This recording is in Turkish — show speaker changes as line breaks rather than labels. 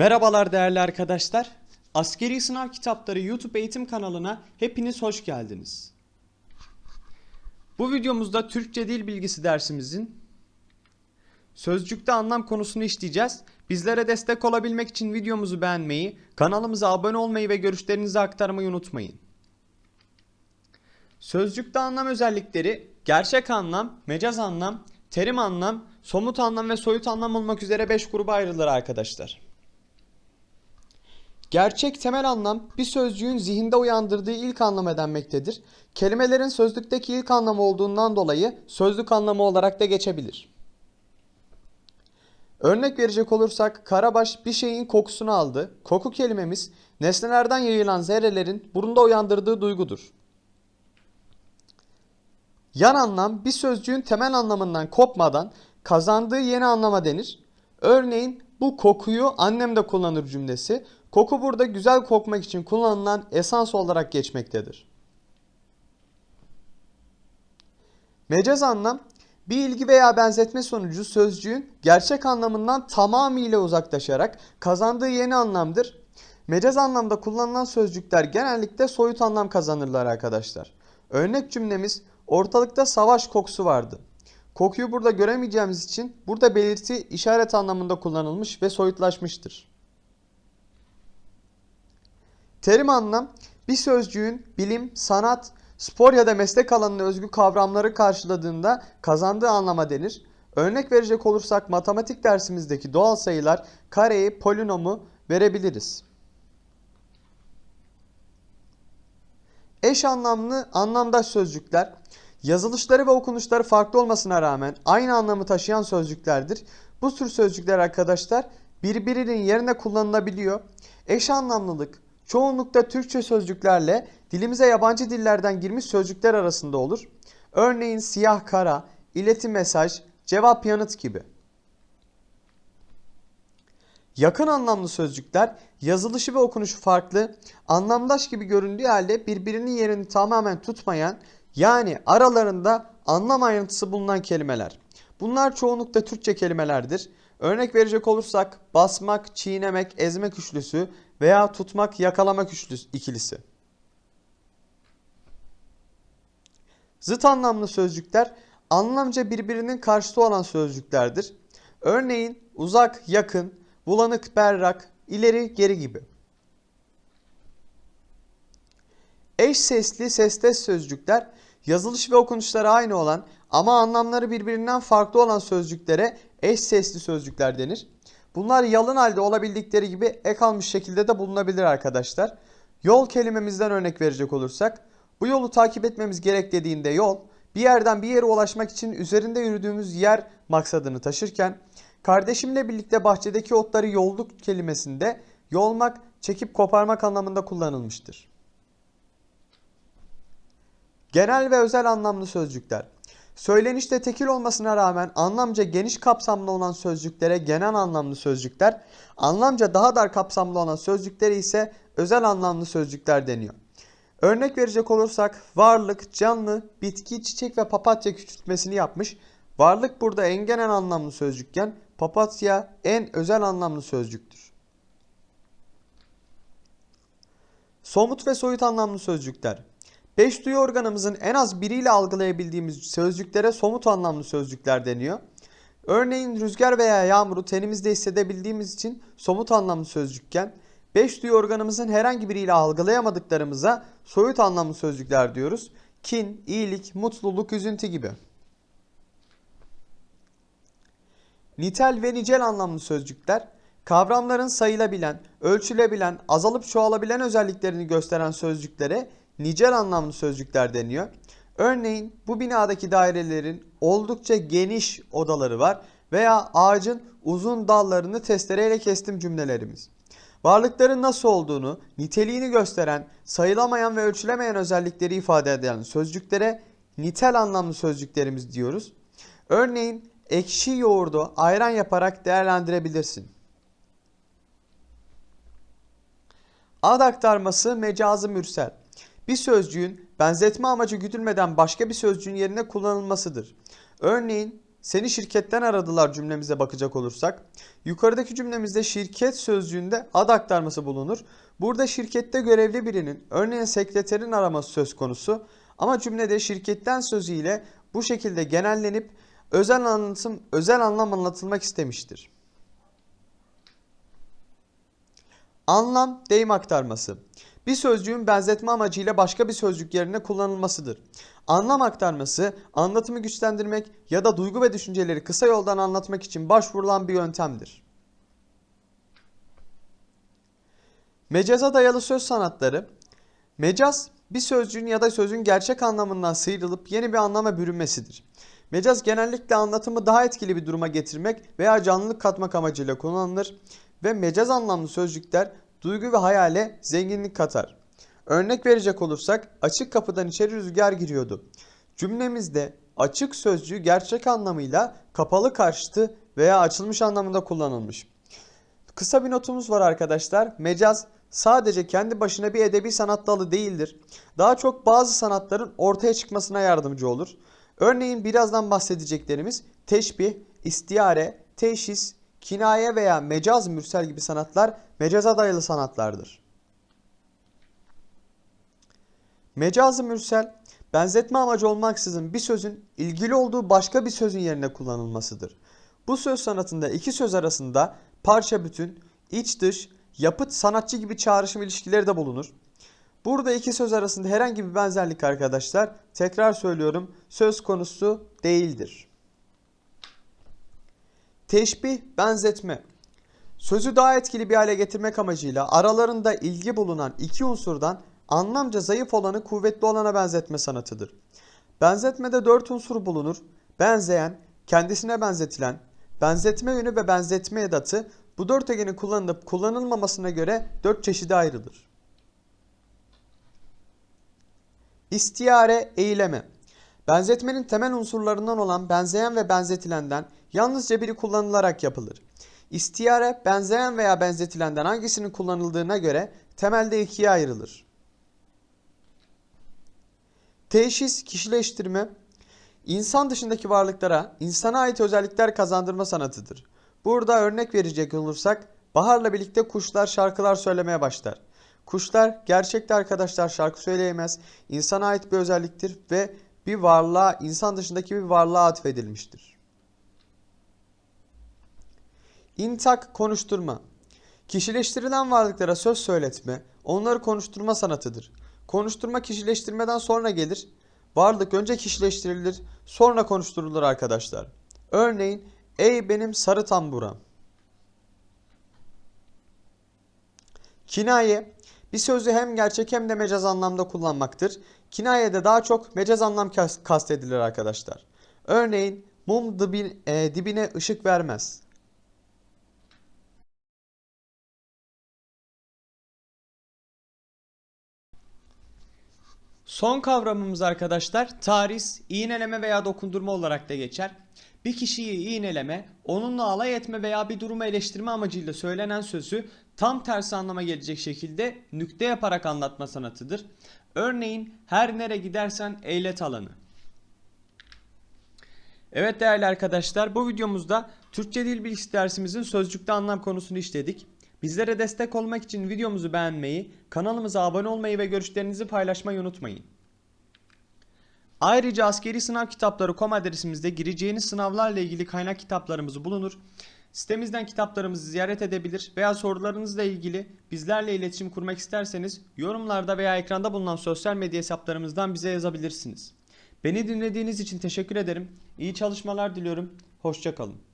Merhabalar değerli arkadaşlar. Askeri Sınav Kitapları YouTube eğitim kanalına hepiniz hoş geldiniz. Bu videomuzda Türkçe dil bilgisi dersimizin sözcükte anlam konusunu işleyeceğiz. Bizlere destek olabilmek için videomuzu beğenmeyi, kanalımıza abone olmayı ve görüşlerinizi aktarmayı unutmayın. Sözcükte anlam özellikleri gerçek anlam, mecaz anlam, terim anlam, somut anlam ve soyut anlam olmak üzere 5 gruba ayrılır arkadaşlar. Gerçek temel anlam bir sözcüğün zihinde uyandırdığı ilk anlama denmektedir. Kelimelerin sözlükteki ilk anlamı olduğundan dolayı sözlük anlamı olarak da geçebilir. Örnek verecek olursak Karabaş bir şeyin kokusunu aldı. Koku kelimemiz nesnelerden yayılan zerrelerin burunda uyandırdığı duygudur. Yan anlam bir sözcüğün temel anlamından kopmadan kazandığı yeni anlama denir. Örneğin bu kokuyu annem de kullanır cümlesi. Koku burada güzel kokmak için kullanılan esans olarak geçmektedir. Mecaz anlam bir ilgi veya benzetme sonucu sözcüğün gerçek anlamından tamamıyla uzaklaşarak kazandığı yeni anlamdır. Mecaz anlamda kullanılan sözcükler genellikle soyut anlam kazanırlar arkadaşlar. Örnek cümlemiz ortalıkta savaş kokusu vardı. Kokuyu burada göremeyeceğimiz için burada belirti işaret anlamında kullanılmış ve soyutlaşmıştır. Terim anlam bir sözcüğün bilim, sanat, spor ya da meslek alanına özgü kavramları karşıladığında kazandığı anlama denir. Örnek verecek olursak matematik dersimizdeki doğal sayılar kareyi, polinomu verebiliriz. Eş anlamlı anlamdaş sözcükler yazılışları ve okunuşları farklı olmasına rağmen aynı anlamı taşıyan sözcüklerdir. Bu tür sözcükler arkadaşlar birbirinin yerine kullanılabiliyor. Eş anlamlılık çoğunlukla Türkçe sözcüklerle dilimize yabancı dillerden girmiş sözcükler arasında olur. Örneğin siyah kara, ileti mesaj, cevap yanıt gibi. Yakın anlamlı sözcükler yazılışı ve okunuşu farklı, anlamdaş gibi göründüğü halde birbirinin yerini tamamen tutmayan yani aralarında anlam ayrıntısı bulunan kelimeler. Bunlar çoğunlukla Türkçe kelimelerdir. Örnek verecek olursak basmak, çiğnemek, ezmek üçlüsü veya tutmak, yakalamak üçlüsü ikilisi. Zıt anlamlı sözcükler anlamca birbirinin karşıtı olan sözcüklerdir. Örneğin uzak, yakın, bulanık, berrak, ileri, geri gibi. Eş sesli, sestes sözcükler yazılış ve okunuşları aynı olan ama anlamları birbirinden farklı olan sözcüklere eş sesli sözcükler denir. Bunlar yalın halde olabildikleri gibi ek almış şekilde de bulunabilir arkadaşlar. Yol kelimemizden örnek verecek olursak bu yolu takip etmemiz gerek dediğinde yol bir yerden bir yere ulaşmak için üzerinde yürüdüğümüz yer maksadını taşırken kardeşimle birlikte bahçedeki otları yolduk kelimesinde yolmak, çekip koparmak anlamında kullanılmıştır. Genel ve özel anlamlı sözcükler. Söylenişte tekil olmasına rağmen anlamca geniş kapsamlı olan sözcüklere genel anlamlı sözcükler, anlamca daha dar kapsamlı olan sözcüklere ise özel anlamlı sözcükler deniyor. Örnek verecek olursak varlık, canlı, bitki, çiçek ve papatya küçültmesini yapmış. Varlık burada en genel anlamlı sözcükken papatya en özel anlamlı sözcüktür. Somut ve soyut anlamlı sözcükler. Beş duyu organımızın en az biriyle algılayabildiğimiz sözcüklere somut anlamlı sözcükler deniyor. Örneğin rüzgar veya yağmuru tenimizde hissedebildiğimiz için somut anlamlı sözcükken, beş duyu organımızın herhangi biriyle algılayamadıklarımıza soyut anlamlı sözcükler diyoruz. Kin, iyilik, mutluluk, üzüntü gibi. Nitel ve nicel anlamlı sözcükler, kavramların sayılabilen, ölçülebilen, azalıp çoğalabilen özelliklerini gösteren sözcüklere nicel anlamlı sözcükler deniyor. Örneğin bu binadaki dairelerin oldukça geniş odaları var veya ağacın uzun dallarını testereyle kestim cümlelerimiz. Varlıkların nasıl olduğunu, niteliğini gösteren, sayılamayan ve ölçülemeyen özellikleri ifade eden sözcüklere nitel anlamlı sözcüklerimiz diyoruz. Örneğin ekşi yoğurdu ayran yaparak değerlendirebilirsin. Ad aktarması mecazı mürsel. Bir sözcüğün benzetme amacı güdülmeden başka bir sözcüğün yerine kullanılmasıdır. Örneğin seni şirketten aradılar cümlemize bakacak olursak. Yukarıdaki cümlemizde şirket sözcüğünde ad aktarması bulunur. Burada şirkette görevli birinin, örneğin sekreterin araması söz konusu. Ama cümlede şirketten sözüyle bu şekilde genellenip özel anlatım, özel anlam anlatılmak istemiştir. Anlam deyim aktarması. Bir sözcüğün benzetme amacıyla başka bir sözcük yerine kullanılmasıdır. Anlam aktarması, anlatımı güçlendirmek ya da duygu ve düşünceleri kısa yoldan anlatmak için başvurulan bir yöntemdir. Mecaza dayalı söz sanatları. Mecaz, bir sözcüğün ya da sözün gerçek anlamından sıyrılıp yeni bir anlama bürünmesidir. Mecaz genellikle anlatımı daha etkili bir duruma getirmek veya canlılık katmak amacıyla kullanılır ve mecaz anlamlı sözcükler duygu ve hayale zenginlik katar. Örnek verecek olursak açık kapıdan içeri rüzgar giriyordu. Cümlemizde açık sözcüğü gerçek anlamıyla kapalı karşıtı veya açılmış anlamında kullanılmış. Kısa bir notumuz var arkadaşlar. Mecaz sadece kendi başına bir edebi sanat dalı değildir. Daha çok bazı sanatların ortaya çıkmasına yardımcı olur. Örneğin birazdan bahsedeceklerimiz teşbih, istiyare, teşhis, kinaye veya mecaz mürsel gibi sanatlar mecaza dayalı sanatlardır. Mecazı mürsel, benzetme amacı olmaksızın bir sözün ilgili olduğu başka bir sözün yerine kullanılmasıdır. Bu söz sanatında iki söz arasında parça bütün, iç dış, yapıt sanatçı gibi çağrışım ilişkileri de bulunur. Burada iki söz arasında herhangi bir benzerlik arkadaşlar, tekrar söylüyorum, söz konusu değildir. Teşbih, benzetme. Sözü daha etkili bir hale getirmek amacıyla aralarında ilgi bulunan iki unsurdan anlamca zayıf olanı kuvvetli olana benzetme sanatıdır. Benzetmede dört unsur bulunur. Benzeyen, kendisine benzetilen, benzetme yönü ve benzetme edatı bu dört egenin kullanılıp kullanılmamasına göre dört çeşide ayrılır. İstiyare, eyleme. Benzetmenin temel unsurlarından olan benzeyen ve benzetilenden yalnızca biri kullanılarak yapılır. İstiyare, benzeyen veya benzetilenden hangisinin kullanıldığına göre temelde ikiye ayrılır. Teşhis, kişileştirme, insan dışındaki varlıklara insana ait özellikler kazandırma sanatıdır. Burada örnek verecek olursak, baharla birlikte kuşlar şarkılar söylemeye başlar. Kuşlar gerçekte arkadaşlar şarkı söyleyemez, insana ait bir özelliktir ve bir varlığa, insan dışındaki bir varlığa atfedilmiştir. İntak konuşturma. Kişileştirilen varlıklara söz söyletme, onları konuşturma sanatıdır. Konuşturma kişileştirmeden sonra gelir. Varlık önce kişileştirilir, sonra konuşturulur arkadaşlar. Örneğin, ey benim sarı tamburam. Kinaye, bir sözü hem gerçek hem de mecaz anlamda kullanmaktır. Kinayede daha çok mecaz anlam kastedilir arkadaşlar. Örneğin, mum dibin, e, dibine ışık vermez. Son kavramımız arkadaşlar taris, iğneleme veya dokundurma olarak da geçer. Bir kişiyi iğneleme, onunla alay etme veya bir durumu eleştirme amacıyla söylenen sözü tam tersi anlama gelecek şekilde nükte yaparak anlatma sanatıdır. Örneğin her nere gidersen eğlet alanı. Evet değerli arkadaşlar bu videomuzda Türkçe Dil Bilgisi dersimizin sözcükte anlam konusunu işledik. Bizlere destek olmak için videomuzu beğenmeyi, kanalımıza abone olmayı ve görüşlerinizi paylaşmayı unutmayın. Ayrıca askeri sınav kitapları.com adresimizde gireceğiniz sınavlarla ilgili kaynak kitaplarımız bulunur. Sitemizden kitaplarımızı ziyaret edebilir veya sorularınızla ilgili bizlerle iletişim kurmak isterseniz yorumlarda veya ekranda bulunan sosyal medya hesaplarımızdan bize yazabilirsiniz. Beni dinlediğiniz için teşekkür ederim. İyi çalışmalar diliyorum. Hoşçakalın.